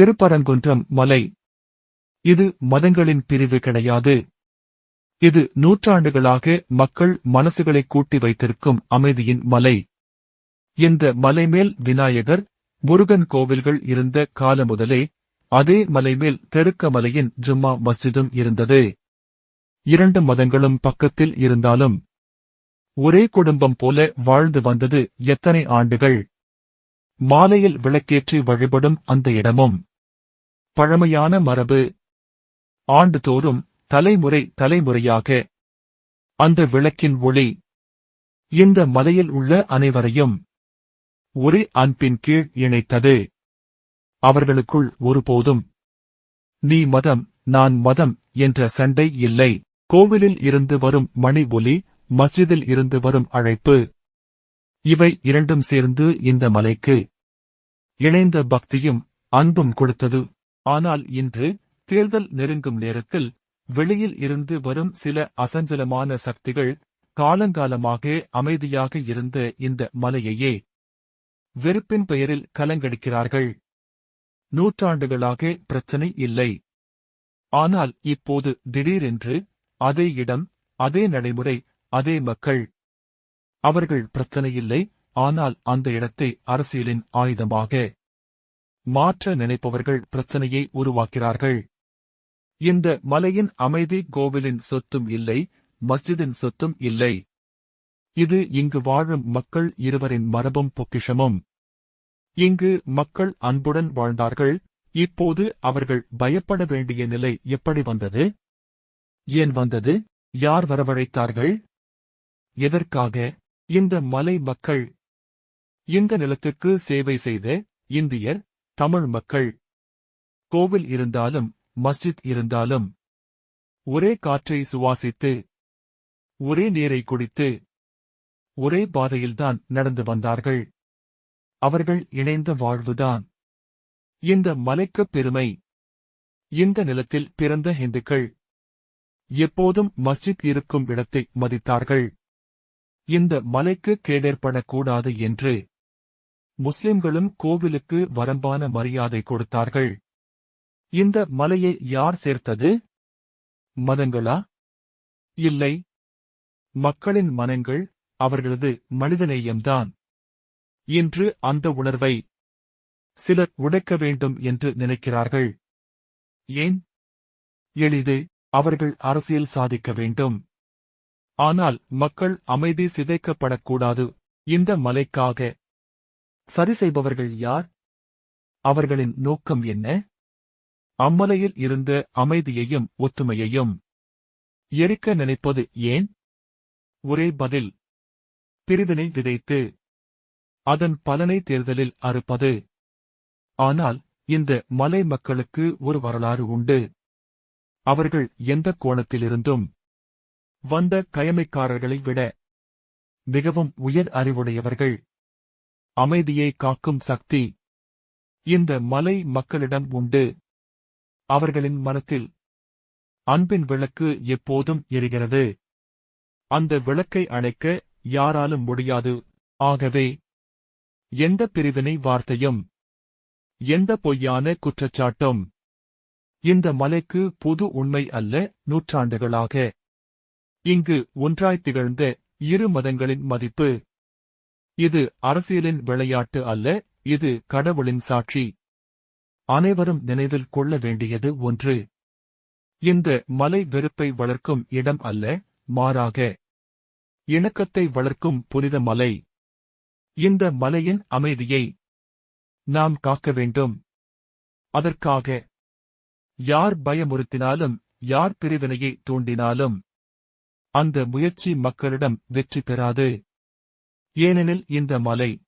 திருப்பரங்குன்றம் மலை. இது மதங்களின் பிரிவு கிடையாது. இது நூற்றாண்டுகளாக மக்கள் மனசுகளை கூட்டி வைத்திருக்கும் அமைதியின் மலை. இந்த மலைமேல் விநாயகர் முருகன் கோவில்கள் இருந்த காலம் முதலே அதே மலைமேல் தெருக்க மலையின் ஜும்மா மஸ்ஜிதும் இருந்தது. இரண்டு மதங்களும் பக்கத்தில் இருந்தாலும் ஒரே குடும்பம் போல வாழ்ந்து வந்தது எத்தனை ஆண்டுகள். மாலையில் விளக்கேற்றி வழிபடும் அந்த இடமும் பழமையான மரபு. ஆண்டுதோறும் தலைமுறை தலைமுறையாக அந்த விளக்கின் ஒளி. இந்த மலையில் உள்ள அனைவரையும் ஒரே அன்பின் கீழ் இணைத்தது. அவர்களுக்குள் ஒருபோதும் நீ மதம் நான் மதம் என்ற சண்டை இல்லை. கோவிலில் இருந்து வரும் மணி ஒலி மஸ்ஜிதில் இருந்து வரும் அழைப்பு. இவை இரண்டும் சேர்ந்து இந்த மலைக்கு இணைந்த பக்தியும் அன்பும் கொடுத்தது. ஆனால் இன்று தேர்தல் நெருங்கும் நேரத்தில் வெளியில் இருந்து வரும் சில அசஞ்சலமான சக்திகள் காலங்காலமாக அமைதியாக இருந்த இந்த மலையையே வெறுப்பின் பெயரில் கலங்கடிக்கிறார்கள். நூற்றாண்டுகளாக பிரச்சனை இல்லை. ஆனால் இப்போது திடீரென்று அதே இடம் அதே நடைமுறை அதே மக்கள். அவர்கள் பிரச்சனையில்லை ஆனால் அந்த இடத்தை அரசியலின் ஆயுதமாக மாற்ற நினைப்பவர்கள் பிரச்சனையை உருவாக்கிறார்கள். இந்த மலையின் அமைதி கோவிலின் சொத்தும் இல்லை மஸ்ஜிதின் சொத்தும் இல்லை. இது இங்கு வாழும் மக்கள் இருவரின் மரபும் பொக்கிஷமும். இங்கு மக்கள் அன்புடன் வாழ்ந்தார்கள் இப்போது அவர்கள் பயப்பட வேண்டிய நிலை எப்படி வந்தது? ஏன் வந்தது? யார் வரவழைத்தார்கள்? எதற்காக? இந்த மலை மக்கள் இந்த நிலத்துக்கு சேவை செய்த இந்தியர் தமிழ் மக்கள். கோவில் இருந்தாலும் மஸ்ஜித் இருந்தாலும். ஒரே காற்றை சுவாசித்து ஒரே நீரை குடித்து ஒரே பாதையில்தான் நடந்து வந்தார்கள். அவர்கள் இணைந்த வாழ்வுதான். இந்த மலைக்குப் பெருமை. இந்த நிலத்தில் பிறந்த இந்துக்கள். எப்போதும் மஸ்ஜித் இருக்கும் இடத்தை மதித்தார்கள். இந்த மலைக்கு கேடேற்படக்கூடாது என்று முஸ்லிம்களும் கோவிலுக்கு வரம்பான மரியாதை கொடுத்தார்கள். இந்த மலையை யார் சேர்த்தது? மதங்களா? இல்லை. மக்களின் மனங்கள் அவர்களது மனிதநேயம்தான். இன்று அந்த உணர்வை சிலர் உடைக்க வேண்டும் என்று நினைக்கிறார்கள். ஏன்? எளிது அவர்கள் அரசியல் சாதிக்க வேண்டும். ஆனால் மக்கள் அமைதி சிதைக்கப்படக்கூடாது. இந்த மலைக்காக சரி செய்பவர்கள் யார்? அவர்களின் நோக்கம் என்ன? அம்மலையில் இருந்த அமைதியையும் ஒத்துமையையும் எரிக்க நினைப்பது ஏன்? ஒரே பதில் பிரிவினை விதைத்து அதன் பலனை தேர்தலில் அறுப்பது. ஆனால் இந்த மலை மக்களுக்கு ஒரு வரலாறு உண்டு. அவர்கள் எந்த கோணத்திலிருந்தும் வந்த கயமைக்காரர்களை விட மிகவும் உயர் அறிவுடையவர்கள். அமைதியை காக்கும் சக்தி இந்த மலை மக்களிடம் உண்டு. அவர்களின் மனத்தில் அன்பின் விளக்கு எப்போதும் எரிகிறது. அந்த விளக்கை அணைக்க யாராலும் முடியாது. ஆகவே எந்த பிரிவினை வார்த்தையும் எந்த பொய்யான குற்றச்சாட்டும் இந்த மலைக்கு புது உண்மை அல்ல நூற்றாண்டுகளாக. இங்கு ஒன்றாய் திகழ்ந்த இரு மதங்களின் மதிப்பு இது அரசியலின் விளையாட்டு அல்ல இது கடவுளின் சாட்சி. அனைவரும் நினைவில் கொள்ள வேண்டியது ஒன்று. இந்த மலை வெறுப்பை வளர்க்கும் இடம் அல்ல மாறாக இணக்கத்தை வளர்க்கும் புனித மலை. இந்த மலையின் அமைதியை நாம் காக்க வேண்டும். அதற்காக யார் பயமுறுத்தினாலும் யார் பிரிவினையை தூண்டினாலும் அந்த முயற்சி மக்களிடம் வெற்றி பெறாது. ஏனெனில் இந்த மலை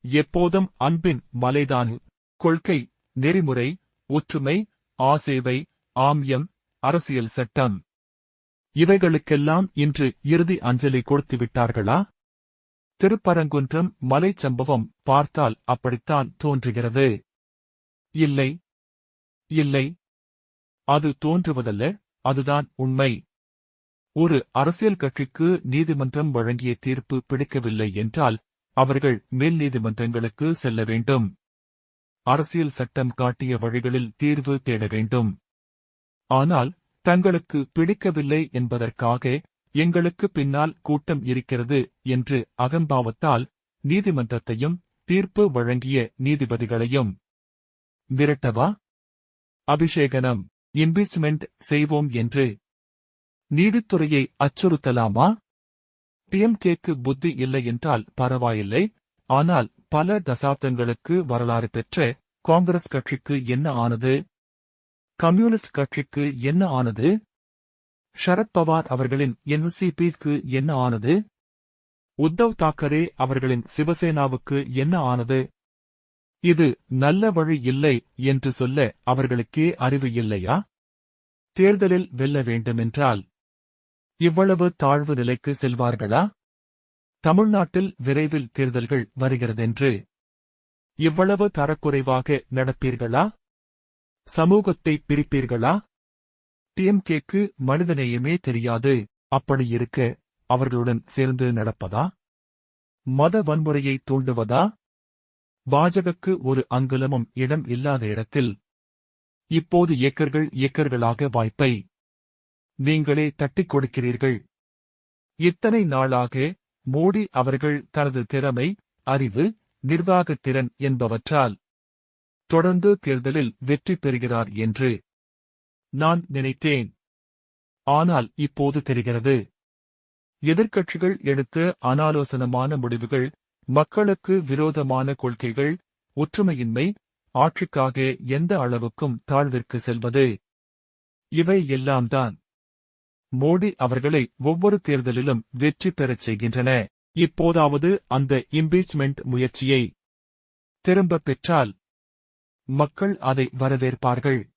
எப்போதும் அன்பின் மலைதான். கொள்கை நெறிமுறை ஒற்றுமை ஆசேவை ஆம்யம் அரசியல் சட்டம். இவைகளுக்கெல்லாம் இன்று இறுதி அஞ்சலி கொடுத்து விட்டார்களா திருப்பரங்குன்றம் மலை சம்பவம் பார்த்தால் அப்படித்தான் தோன்றுகிறது. இல்லை. இல்லை. அது தோன்றுவதல்ல அதுதான் உண்மை. ஒரு அரசியல் கட்சிக்கு நீதிமன்றம் வழங்கிய தீர்ப்பு பிடிக்கவில்லை என்றால் அவர்கள் மேல் நீதிமன்றங்களுக்கு செல்ல வேண்டும். அரசியல் சட்டம் காட்டிய வழிகளில் தீர்வு தேட வேண்டும். ஆனால் தங்களுக்கு பிடிக்கவில்லை என்பதற்காக எங்களுக்கு பின்னால் கூட்டம் இருக்கிறது என்று அகம்பாவத்தால் நீதிமன்றத்தையும் தீர்ப்பு வழங்கிய நீதிபதிகளையும். விரட்டவா? அபிஷேகனம் இம்பீச்மெண்ட் செய்வோம் என்று நீதித்துறையை அச்சுறுத்தலாமா? டிஎம்கேக்கு புத்தி இல்லை என்றால் பரவாயில்லை. ஆனால் பல தசாப்தங்களுக்கு வரலாறு பெற்ற காங்கிரஸ் கட்சிக்கு என்ன ஆனது? கம்யூனிஸ்ட் கட்சிக்கு என்ன ஆனது? ஷரத்பவார் அவர்களின் என்சிபிக்கு என்ன ஆனது? உத்தவ் தாக்கரே அவர்களின் சிவசேனாவுக்கு என்ன ஆனது? இது நல்ல வழி இல்லை என்று சொல்ல அவர்களுக்கே அறிவு இல்லையா? தேர்தலில் வெல்ல வேண்டுமென்றால் இவ்வளவு தாழ்வு நிலைக்கு செல்வார்களா? தமிழ்நாட்டில் விரைவில் தேர்தல்கள் வருகிறதென்று இவ்வளவு தரக்குறைவாக நடப்பீர்களா? சமூகத்தை பிரிப்பீர்களா? டிஎம்கேக்கு மனிதநேயமே தெரியாது அப்படி இருக்க அவர்களுடன் சேர்ந்து நடப்பதா? மத வன்முறையை தூண்டுவதா? பாஜகக்கு ஒரு அங்குலமும் இடம் இல்லாத இடத்தில் இப்போது ஏக்கர்கள் ஏக்கர்களாக வாய்ப்பை நீங்களே தட்டிக் கொடுக்கிறீர்கள். இத்தனை நாளாக மோடி அவர்கள் தனது திறமை அறிவு நிர்வாகத் திறன் என்பவற்றால் தொடர்ந்து தேர்தலில் வெற்றி பெறுகிறார் என்று நான் நினைத்தேன். ஆனால் இப்போது தெரிகிறது. எதிர்க்கட்சிகள் எடுத்த அனாலோசனமான முடிவுகள் மக்களுக்கு விரோதமான கொள்கைகள் ஒற்றுமையின்மை ஆட்சிக்காக எந்த அளவுக்கும் தாழ்விற்கு செல்வது இவை எல்லாம்தான் மோடி அவர்களை ஒவ்வொரு தேர்தலிலும் வெற்றி பெறச் செய்கின்றன. இப்போதாவது அந்த இம்பீச்மெண்ட் முயற்சியை திரும்பப் பெற்றால் மக்கள் அதை வரவேற்பார்கள்.